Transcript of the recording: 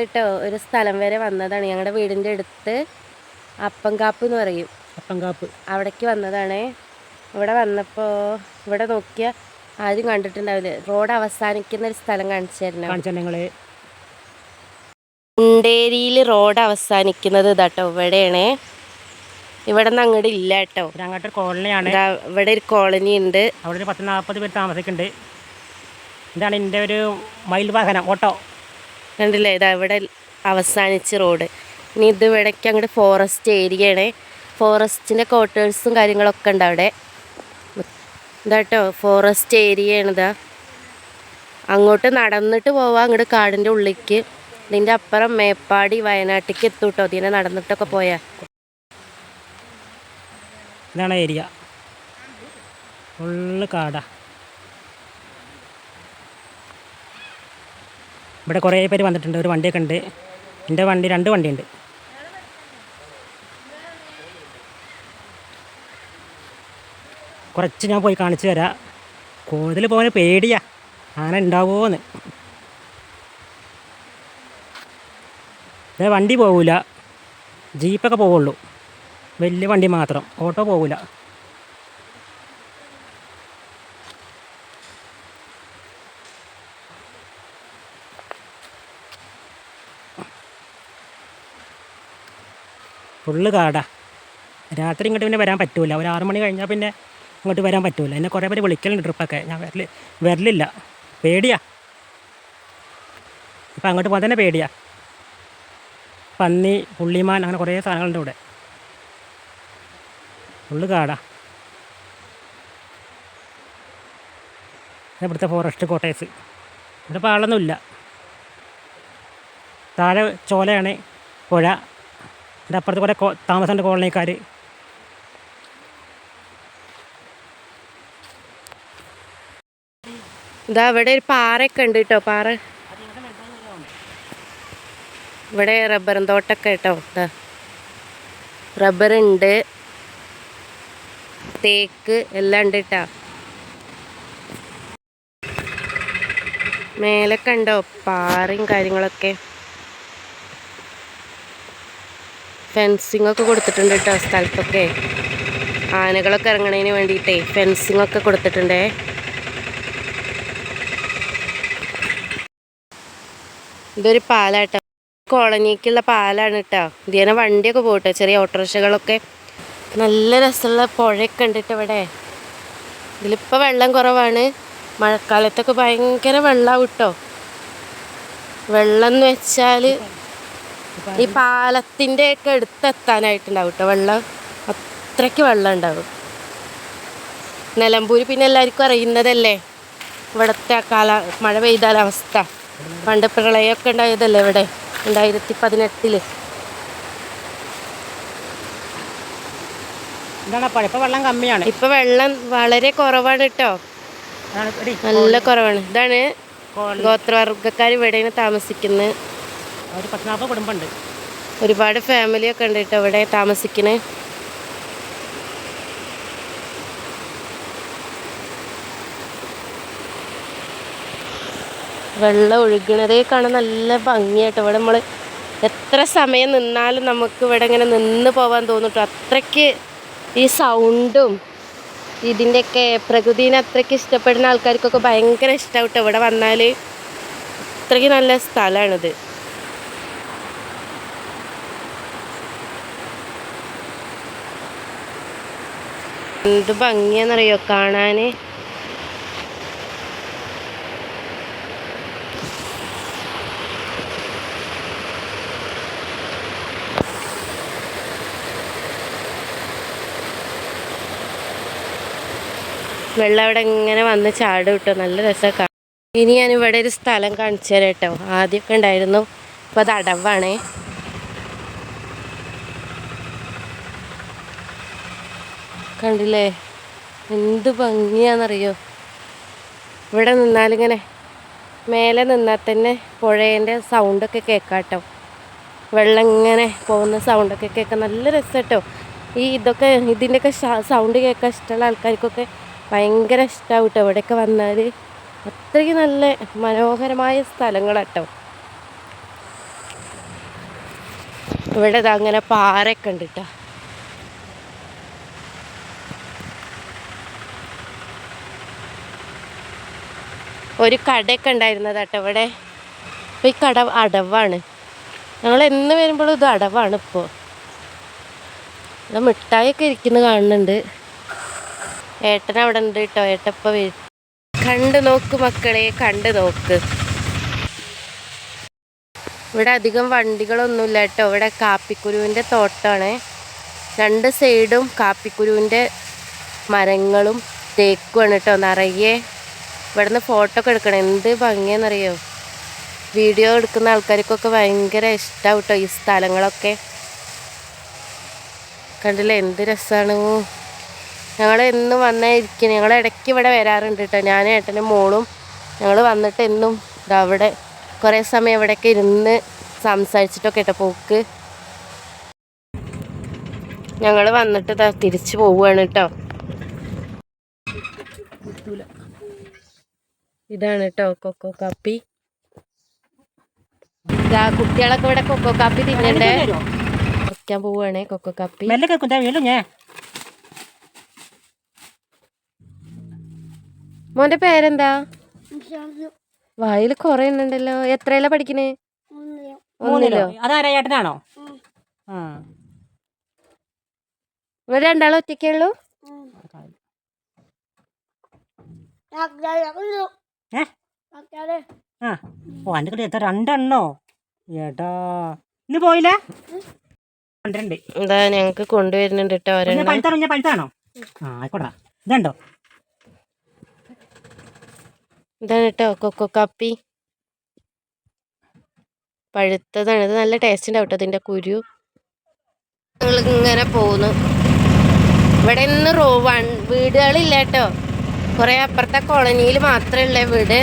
ഞങ്ങളിട്ടോ ഒരു സ്ഥലം വരെ വന്നതാണ്. ഞങ്ങളുടെ വീടിന്റെ അടുത്ത് അപ്പൻകാപ്പ് എന്ന് പറയും. അപ്പങ്കാപ്പ് അവിടേക്ക് വന്നതാണ്. ഇവിടെ വന്നപ്പോൾ ഇവിടെ നോക്കിയാൽ ആരും കണ്ടിട്ടുണ്ടാവില്ല. റോഡ് അവസാനിക്കുന്ന ഒരു സ്ഥലം കാണിച്ചായിരുന്നു മുണ്ടേരിയിൽ റോഡ് അവസാനിക്കുന്നത് ഇതാട്ടോ ഇവിടെയാണ്. ഇവിടെ നിന്ന് അങ്ങോട്ട് ഇല്ല കേട്ടോ അങ്ങോട്ട് കോളനിയാണ്. ഇവിടെ ഒരു കോളനി ഉണ്ട്. അവിടെ ഒരു പത്ത് നാൽപ്പത് പേര് താമസിക്കുന്നുണ്ട്. ഇതാണ് എന്റെ ഒരു മയിൽ വാഹനം ഓട്ടോ. കണ്ടില്ലേ? ഇതാ ഇവിടെ അവസാനിച്ച് റോഡ്. ഇനി ഇത് ഇവിടേക്ക് അങ്ങോട്ട് ഫോറസ്റ്റ് ഏരിയയാണ്. ഫോറസ്റ്റിന്റെ ക്വാർട്ടേഴ്സും കാര്യങ്ങളൊക്കെ ഉണ്ട് അവിടെ. ഇതാട്ടോ ഫോറസ്റ്റ് ഏരിയയാണ് ഇതാ. അങ്ങോട്ട് നടന്നിട്ട് പോവാം അങ്ങോട്ട് കാടിന്റെ ഉള്ളിലേക്ക് ഇതിന്റെ അപ്പുറം മേപ്പാടി വയനാട്ടിലേക്ക് എത്തും കേട്ടോ ഇതിനെ നടന്നിട്ടൊക്കെ പോയാ. ഇതാണ് ഏരിയ. ഫുള്ള് കാടാ. ഇവിടെ കുറേ പേര് വന്നിട്ടുണ്ട്. ഒരു വണ്ടിയൊക്കെ ഉണ്ട്. എന്റെ വണ്ടി രണ്ട് വണ്ടിയുണ്ട്. കുറച്ച് ഞാൻ പോയി കാണിച്ചു തരാം. കൂടുതൽ പോകാൻ പേടിയാ. ആന ഉണ്ടാവുമോന്ന് ഇതേ വണ്ടി പോകില്ല ജീപ്പൊക്കെ പോവുള്ളൂ. വലിയ വണ്ടി മാത്രം. ഓട്ടോ പോകില്ല ഫുള്ള് കാടാ. രാത്രി ഇങ്ങോട്ട് പിന്നെ വരാൻ പറ്റൂല. ഒരു ആറ് മണി കഴിഞ്ഞാൽ പിന്നെ ഇങ്ങോട്ട് വരാൻ പറ്റൂല. എന്നെ കുറേ പേര് വിളിക്കലുണ്ട് ട്രിപ്പൊക്കെ. ഞാൻ വരൽ വരലില്ല. പേടിയാ. ഇപ്പം അങ്ങോട്ട് പോകാൻ തന്നെ പേടിയാ. പന്നി പുള്ളിമാൻ അങ്ങനെ കുറേ സാധനങ്ങളുണ്ട് ഇവിടെ. ഫുള്ള് കാടാ. ഇവിടുത്തെ ഫോറസ്റ്റ് കോട്ടേഴ്സ് ഇവിടെ പാളൊന്നുമില്ല താഴെ ചോലയാണ് പുഴ. എന്റെ അപ്പുറത്ത് കുറേ താമസമുണ്ട് കോളനിക്കാർ ഇതാ ഇവിടെ ഒരു പാറയൊക്കെ ഉണ്ട് കേട്ടോ പാറ. ഇവിടെ റബ്ബറും തോട്ടൊക്കെ കേട്ടോ ഇതാ റബ്ബർ ഉണ്ട് തേക്ക് എല്ലാം ഉണ്ട് കേട്ടോ. മേലൊക്കെ ഉണ്ടോ? പാറയും കാര്യങ്ങളൊക്കെ. ഫെൻസിങ് ഒക്കെ കൊടുത്തിട്ടുണ്ട് കേട്ടോ സ്ഥലത്തൊക്കെ. ആനകളൊക്കെ ഇറങ്ങണതിന് വേണ്ടിയിട്ടേ ഫെൻസിങ് ഒക്കെ കൊടുത്തിട്ടുണ്ടേ. ഇതൊരു പാലാട്ടോ. കോളനിക്കുള്ള പാലാണ് കേട്ടോ ഇതിനെ വണ്ടിയൊക്കെ പോകട്ടോ ചെറിയ ഓട്ടോറിക്ഷകളൊക്കെ. നല്ല രസമുള്ള പുഴയൊക്കെ ഉണ്ട് കേട്ടോ ഇവിടെ. ഇതിലിപ്പോൾ വെള്ളം കുറവാണ്. മഴക്കാലത്തൊക്കെ ഭയങ്കര വെള്ളമാവും കേട്ടോ വെള്ളം എന്ന് വെച്ചാൽ ഈ പാലത്തിന്റെ ഒക്കെ അടുത്തെത്താനായിട്ടുണ്ടാവും കേട്ടോ വെള്ളം. അത്രയ്ക്ക് വെള്ളം ഉണ്ടാവും നിലമ്പൂർ പിന്നെ എല്ലാവർക്കും അറിയുന്നതല്ലേ? ഇവിടുത്തെ കാല മഴ പെയ്താലവസ്ഥ പണ്ട് പ്രളയമൊക്കെ ഉണ്ടായതല്ലേ ഇവിടെ രണ്ടായിരത്തി പതിനെട്ടിൽ ഇപ്പോൾ വെള്ളം കമ്മിയാണ്. ഇപ്പൊ വെള്ളം വളരെ കുറവാണ് കേട്ടോ. നല്ല കുറവാണ്. ഇതാണ്. ഗോത്രവർഗക്കാർ ഇവിടെയാണ് താമസിക്കുന്നത്. ഒരു പത്ത് കുടുംബമുണ്ട്. ഒരുപാട് ഫാമിലിയൊക്കെ ഉണ്ട് കേട്ടോ ഇവിടെ താമസിക്കണേ? വെള്ളം ഒഴുകണതേ കാണാൻ നല്ല ഭംഗിയായിട്ട്. ഇവിടെ നമ്മൾ എത്ര സമയം നിന്നാലും നമുക്ക് ഇവിടെ ഇങ്ങനെ നിന്ന് പോകാൻ തോന്നിട്ടു. ട്ടോ അത്രയ്ക്ക് ഈ സൗണ്ടും ഇതിന്റെയൊക്കെ പ്രകൃതിനെ അത്രയ്ക്ക് ഇഷ്ടപ്പെടുന്ന ആൾക്കാർക്കൊക്കെ ഭയങ്കര ഇഷ്ടമാവും ഇവിടെ വന്നാൽ അത്രയ്ക്ക് നല്ല സ്ഥലമാണിത്. എന്ത് ഭംഗിയാന്നറിയോ കാണാന്? വെള്ളം അവിടെ ഇങ്ങനെ വന്ന് ചാടും കേട്ടോ. നല്ല രസമൊക്കെ ഇനി ഞാനിവിടെ ഒരു സ്ഥലം കാണിച്ചു തരാം കേട്ടോ. ആദ്യമൊക്കെ ഉണ്ടായിരുന്നു. അപ്പോൾ അത് അടവാണേ. കണ്ടില്ലേ? എന്ത് ഭംഗിയാണെന്നറിയോ ഇവിടെ നിന്നാലിങ്ങനെ മേലെ നിന്നാൽ തന്നെ പുഴേന്റെ സൗണ്ടൊക്കെ കേൾക്കാം കേട്ടോ വെള്ളം ഇങ്ങനെ പോകുന്ന സൗണ്ടൊക്കെ കേൾക്കാൻ നല്ല രസം കേട്ടോ ഈ ഇതൊക്കെ ഇതിന്റെയൊക്കെ സൗണ്ട് കേൾക്കാൻ ഇഷ്ടമുള്ള ആൾക്കാർക്കൊക്കെ ഭയങ്കര ഇഷ്ടമാവും കേട്ടോ ഇവിടെയൊക്കെ വന്നാൽ അത്രയ്ക്ക് നല്ല മനോഹരമായ സ്ഥലങ്ങളാട്ടോ. ഇവിടെ അങ്ങനെ പാറയൊക്കെ ഉണ്ട് കേട്ടോ ഒരു കടയൊക്കെ ഉണ്ടായിരുന്നത് കേട്ടോ ഇവിടെ. അപ്പം ഈ കട അടവാണ്. ഞങ്ങൾ എന്ന് വരുമ്പോഴും ഇത് അടവാണ് ഇപ്പോൾ ഇവിടെ മിഠായിയൊക്കെ ഇരിക്കുന്നത് കാണുന്നുണ്ട്. ഏട്ടൻ അവിടെ ഉണ്ട് കേട്ടോ. ഏട്ടപ്പ കണ്ട് കണ്ടു നോക്ക് മക്കളെ കണ്ട് നോക്ക്. ഇവിടെ അധികം വണ്ടികളൊന്നുമില്ല കേട്ടോ. ഇവിടെ കാപ്പിക്കുരുവിന്റെ തോട്ടമാണ്. രണ്ട് സൈഡും കാപ്പിക്കുരുവിന്റെ മരങ്ങളും തേക്കുമാണ് കേട്ടോ നിറയെ. ഇവിടുന്ന് ഫോട്ടോ ഒക്കെ എടുക്കണം. എന്ത് ഭംഗിയെന്നറിയോ വീഡിയോ എടുക്കുന്ന ആൾക്കാർക്കൊക്കെ ഭയങ്കര ഇഷ്ടമാവും കേട്ടോ ഈ സ്ഥലങ്ങളൊക്കെ. കണ്ടില്ലേ? എന്ത് രസമാണ് ഞങ്ങൾ എന്നും വന്നേ ഇരിക്കും ഞങ്ങൾ ഇടയ്ക്ക് ഇവിടെ വരാറുണ്ട് കേട്ടോ ഞാൻ ഏട്ടനും മോളും ഞങ്ങൾ വന്നിട്ട് എന്നും അവിടെ കുറേ സമയം ഇവിടെയൊക്കെ ഇരുന്ന് സംസാരിച്ചിട്ടൊക്കെ കേട്ടോ പോക്ക്. ഞങ്ങൾ വന്നിട്ട് തിരിച്ചു പോവുകയാണ് കേട്ടോ ഇതാണ് കേട്ടോ കൊക്കോ കാപ്പി. ഇതാ കുട്ടികളൊക്കെ ഇവിടെ കൊക്കോ കാപ്പി തിന്നണ്ടേ? കുറയ്ക്കാൻ പോവുകയാണേ കൊക്കോ കാപ്പി. മെല്ലെ കേൾക്കും വീണ്ടും ഞാൻ. മോന്റെ പേരെന്താ? വായിൽ കൊറേ ഉണ്ടല്ലോ എത്രയല്ല പഠിക്കണേ? മൂന്നിലോ. അതാരാ ചേട്ടനാണോ രണ്ടാളും ഒറ്റയ്ക്കേ ഉള്ളൂ? ഏ? ആ ഓ എന്റെ കളി എത്ര രണ്ടെണ്ണോ? ഏട്ടാ ഇന്ന് പോയില്ലേ? പന്ത്രണ്ട്. എന്താ ഞങ്ങക്ക് കൊണ്ടുവരുന്നുണ്ട് കേട്ടോ പഴുത്താണോ? കുഞ്ഞെ പഴുത്താണോ? ആ ആയിക്കോട്ടെ ഇതുണ്ടോ? ഇതാണ് കേട്ടോ കൊക്കോ കാപ്പി. പഴുത്തതാണ്. ഇത് നല്ല ടേസ്റ്റ് ഉണ്ടാവും കേട്ടോ ഇതിന്റെ കുരു. ഇങ്ങനെ പോകുന്നു ഇവിടെ ഇന്ന് റോ വൺ വീടുകളില്ല കേട്ടോ കുറെ അപ്പുറത്തെ കോളനിയിൽ മാത്രമേ ഉള്ള വീട്.